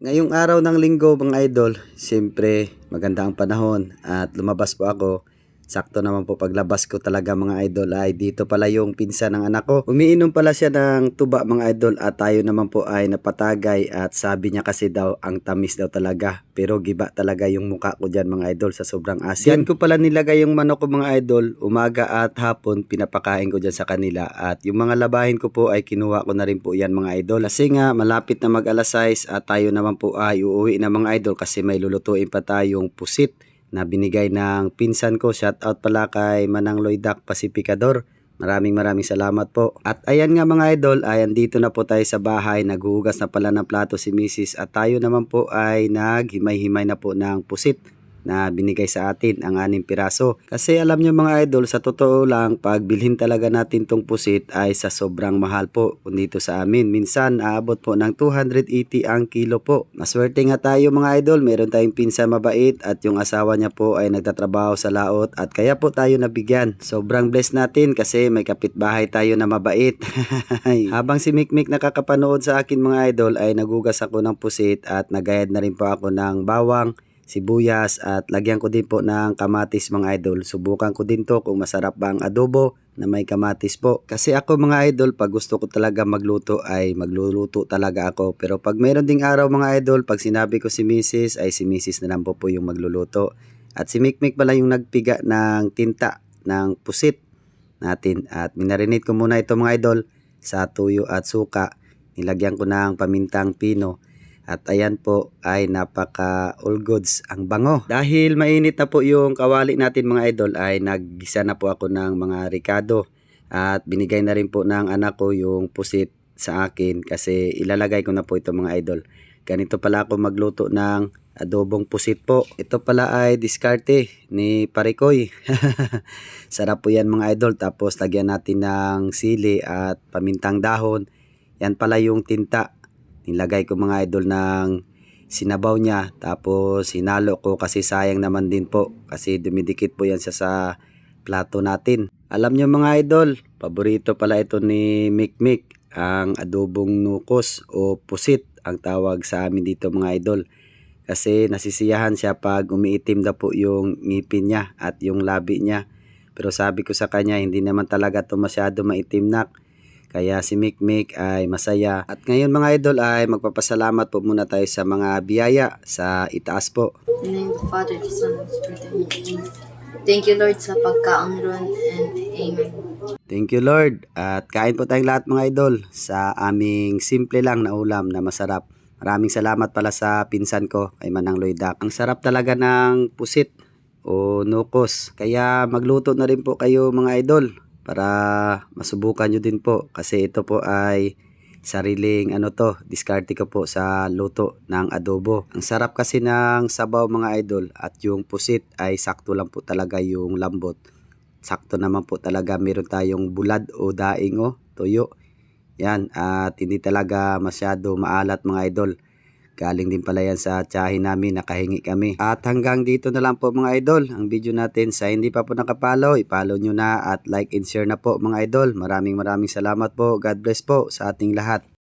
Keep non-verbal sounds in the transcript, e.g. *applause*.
Ngayong araw ng linggo mga idol, siyempre maganda ang panahon at lumabas po ako. Sakto naman po paglabas ko talaga mga idol ay dito pala yung pinsan ng anak ko. Umiinom pala siya ng tuba mga idol at tayo naman po ay napatagay at sabi niya kasi daw ang tamis daw talaga. Pero giba talaga yung mukha ko dyan mga idol sa sobrang asin. Diyan ko pala nilagay yung manok ko mga idol. Umaga at hapon pinapakain ko dyan sa kanila. At yung mga labahin ko po ay kinuha ko na rin po yan mga idol. Kasi nga malapit na mag alas 6 at tayo naman po ay uuwi na mga idol kasi may lulutuin pa tayong pusit na binigay ng pinsan ko. Shout out pala kay Manang Loidak Pacificador. Maraming maraming salamat po. At ayan nga mga idol, ay andito na po tayo sa bahay. Naghuhugas na pala ng plato si Mrs. At tayo naman po ay naghimay-himay na po ng pusit na binigay sa atin ang anim piraso. Kasi alam nyo mga idol, sa totoo lang, pag bilhin talaga natin tong pusit ay sa sobrang mahal po dito sa amin. Minsan, aabot po ng 280 ang kilo po. Maswerte nga tayo mga idol, meron tayong pinsan mabait at yung asawa niya po ay nagtatrabaho sa laot at kaya po tayo nabigyan. Sobrang blessed natin kasi may kapitbahay tayo na mabait. *laughs* Habang si Mikmik nakakapanood sa akin mga idol ay nagugas ako ng pusit at nagayad na rin po ako ng bawang sibuyas at lagyan ko din po ng kamatis mga idol. Subukan ko din to kung masarap ba ang adobo na may kamatis po. Kasi ako mga idol, pag gusto ko talaga magluto ay magluluto talaga ako. Pero pag meron ding araw mga idol, pag sinabi ko si Mrs. ay si Mrs. na lang po po yung magluluto. At si Mikmik pala yung nagpiga ng tinta ng pusit natin. At minarinate ko muna ito mga idol sa tuyo at suka. Nilagyan ko ng pamintang pino. At ayan po ay napaka all goods ang bango. Dahil mainit na po yung kawali natin mga idol ay naggisa na po ako ng mga ricado. At binigay na rin po ng anak ko yung pusit sa akin kasi ilalagay ko na po ito mga idol. Ganito pala ako magluto ng adobong pusit po. Ito pala ay diskarte ni Parikoy. *laughs* Sarap po yan mga idol. Tapos lagyan natin ng sili at pamintang dahon. Yan pala yung tinta nilagay ko mga idol ng sinabaw niya. Tapos hinalo ko kasi sayang naman din po. Kasi dumidikit po yan siya sa plato natin. Alam nyo mga idol paborito pala ito ni Mikmik ang adobong nukos o pusit ang tawag sa amin dito mga idol. Kasi nasisiyahan siya pag umiitim na po yung ngipin niya at yung labi niya. Pero sabi ko sa kanya hindi naman talaga to masyado maitim nak kaya si Mikmik ay masaya. At ngayon mga idol ay magpapasalamat po muna tayo sa mga biyaya sa itaas po. In the name of the Father, the Son, and the Spirit. Amen. Thank you, Lord, sa pagkaang ron and Amen. Thank you Lord. At kain po tayong lahat mga idol sa aming simple lang na ulam na masarap. Maraming salamat pala sa pinsan ko kay Manang Loidak. Ang sarap talaga ng pusit o nukos. Kaya magluto na rin po kayo mga idol para masubukan nyo din po kasi ito po ay sariling ano to, diskarte ko po sa luto ng adobo. Ang sarap kasi ng sabaw mga idol at yung pusit ay sakto lang po talaga yung lambot. Sakto naman po talaga meron tayong bulad o daing o tuyo. Yan at hindi talaga masyado maalat mga idol. Galing din pala yan sa tiyahin namin, nakahingi kami. At hanggang dito na lang po mga idol, ang video natin. Sa hindi pa po nakapalo, ipalo nyo na at like and share na po mga idol. Maraming maraming salamat po. God bless po sa ating lahat.